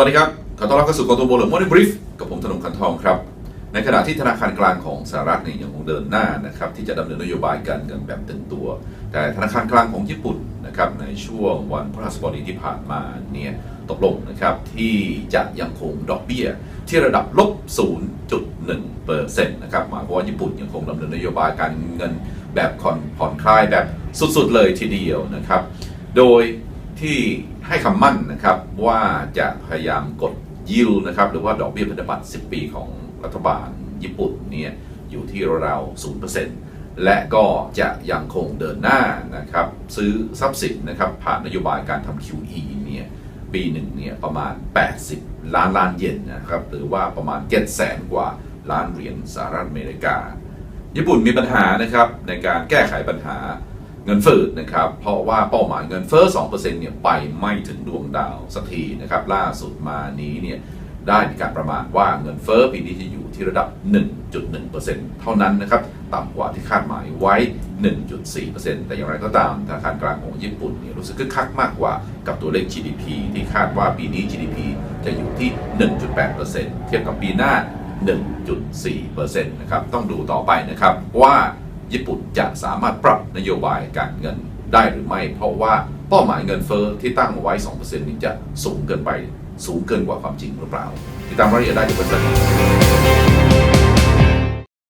วัสดีครับ ขอต้อนรับเข้าสู่กองทุนบัวหลวงมอร์นิ่งบรีฟกับผมธนงคันทองครับ ในขณะที่ธนาคารกลางของสหรัฐนี่ยังคงเดินหน้านะครับที่จะดำเนินนโยบายการเงินแบบตึงตัว แต่ธนาคารกลางของญี่ปุ่นนะครับในช่วงวันพฤหัสบดีที่ผ่านมาเนี่ยตกลงนะครับที่จะยังคงดอกเบี้ยที่ระดับลบ 0.1%นะครับหมายความว่าญี่ปุ่นยังคงดำเนินนโยบายการเงินแบบผ่อนผ่อนคลายแบบสุดๆเลยทีเดียวนะครับโดย ที่ให้คำมั่นนะครับว่าจะพยายามกดยิวนะครับหรือว่าดอกเบี้ยพันธบัตร 10 ปีของรัฐบาลญี่ปุ่นเนี่ยอยู่ที่ราวๆ0%และก็จะยังคงเดินหน้านะครับซื้อทรัพย์สินนะครับผ่านนโยบายการทำ QE เนี่ยปีหนึ่งเนี่ยประมาณ 80 ล้านล้านเยนนะครับหรือว่าประมาณ7แสนกว่าล้านเหรียญสหรัฐอเมริกา ญี่ปุ่นมีปัญหานะครับในการแก้ไขปัญหา เงินเฟ้อนะครับ เพราะว่าเป้าหมายเงินเฟ้อ2%เนี่ยไปไม่ถึงดวงดาวสักทีนะครับ ล่าสุดมานี้เนี่ยได้มีการประมาณว่าเงินเฟ้อปีนี้จะอยู่ที่ระดับ 1.1%เท่านั้นนะครับ ต่ำกว่าที่คาดหมายไว้ 1.4%แต่อย่างไรก็ตามธนาคารกลางของญี่ปุ่นเนี่ยรู้สึกคึกคักมากกว่ากับตัวเลข GDP ที่คาดว่าปีนี้ GDP จะอยู่ที่ 1.8%เทียบกับปีหน้า 1.4%นะครับ ต้องดูต่อไปนะครับว่า ญี่ปุ่นจะสามารถปรับนโยบายการเงินได้หรือไม่ เพราะว่าเป้าหมายเงินเฟ้อที่ตั้งไว้ 2%นี้จะสูงเกินไป สูงเกินกว่าความจริงหรือเปล่า ติดตามรายละเอียดได้จากเว็บไซต์